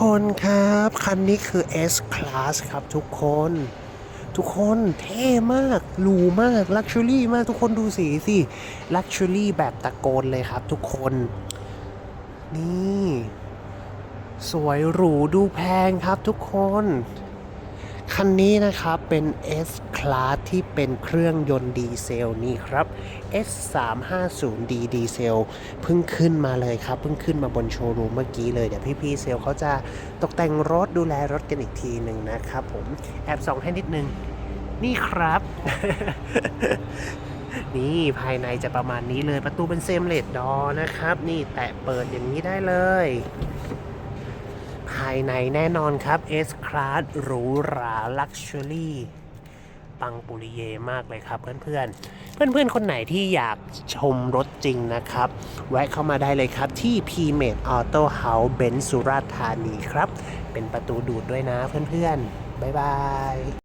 คนครับ คันนี้คือ S Class ครับทุกคน ทุกคนเท่มากหรูมาก ลักชัวรี่มากทุกคนดูสีสิลักชัวรี่แบบตะโกนเลยครับทุกคน นี่ สวยหรูดูแพงครับทุกคน คันนี้นะครับเป็น S Class ที่เป็นเครื่องยนต์ดีเซลนี่ครับ S 3 5 0 D ดีเซลเพิ่งขึ้นมาเลยครับ เพิ่งขึ้นมาบนโชว์รูมเมื่อกี้เลย เดี๋ยวพี่ๆเซลเขาจะตกแต่งรถดูแลรถกันอีกทีหนึ่งนะครับผม แอบส่องให้นิดนึง นี่ครับ นี่ภายในจะประมาณนี้เลยประตูเป็นเซมเลดดอนะครับ นี่แตะเปิดอย่างนี้ได้เลยายในแน่นอนครับ S Class หรูหรา Luxury ปังปุริเยมากเลยครับเพื่อนๆเพื่อนๆคนไหนที่อยากชมรถจริงนะครับ แวะเข้ามาได้เลยครับที่ p m a d Auto House เบนสุราษฎร์ธานีครับ เป็นประตูดูดด้วยนะเพื่อนๆบ๊ายบาย